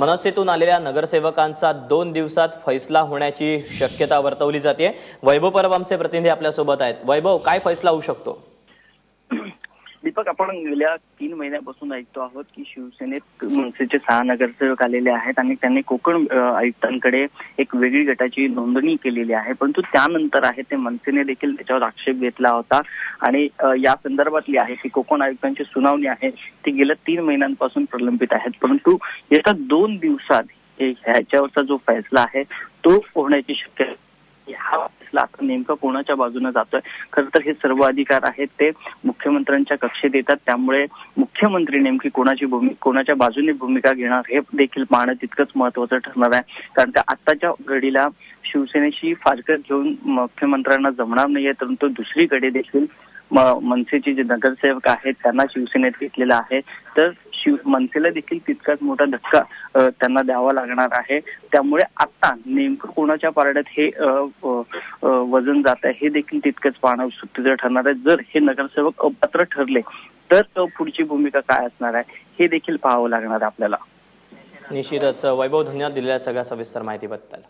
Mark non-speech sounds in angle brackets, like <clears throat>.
मनसेतून आलेल्या नगरसेवकांचा दोन दिवसात फैसला होण्याची शक्यता वर्तवली जाते. वैभव परब आमचे प्रतिनिधी आपल्यासोबत आहेत. वैभव काय फैसला होऊ शकतो? <clears throat> दीपक आपण गेल्या तीन महिन्यापासून ऐकतो आहोत की शिवसेनेत मनसेचे सहा नगरसेवक आलेले आहेत आणि त्यांनी कोकण आयुक्तांकडे एक वेगळी गटाची नोंदणी केलेली आहे. परंतु त्यानंतर आहे ते मनसेने देखील त्याच्यावर आक्षेप घेतला होता. आणि या संदर्भातली आहे की कोकण आयुक्तांची सुनावणी आहे ती गेल्या तीन महिन्यांपासून प्रलंबित आहेत. परंतु येत्या दोन दिवसात ह्याच्यावरचा जो फैसला आहे तो होण्याची शक्यता हा फैसला आता नेमका कोणाच्या बाजूने जातोय? खरं तर हे सर्व अधिकार आहेत ते मुख्यमंत्र्यांच्या कक्षेत येतात. त्यामुळे मुख्यमंत्री नेमकी कोणाची भूमिका कोणाच्या बाजूने भूमिका घेणार हे देखील पाहणं तितकंच महत्वाचं ठरणार आहे. कारण का आत्ताच्या घडीला शिवसेनेशी फारकत घेऊन मुख्यमंत्र्यांना जमणार नाहीये परंतु दुसरीकडे देखील मनसेचे जे नगरसेवक आहेत त्यांना शिवसेनेत घेतलेलं आहे. तर शिव मनसेला देखील तितकाच मोठा धक्का त्यांना द्यावा लागणार आहे. त्यामुळे आता नेमकं कोणाच्या पारड्यात हे वजन जात आहे हे देखील तितकंच पाहणं उत्सुकतेचं ठरणार आहे. जर हे नगरसेवक अपात्र ठरले तर पुढची भूमिका काय असणार आहे हे देखील पाहावं लागणार आहे आपल्याला. निश्चितच. वैभव धन्यवाद दिलेल्या सगळ्या सविस्तर माहितीबद्दल.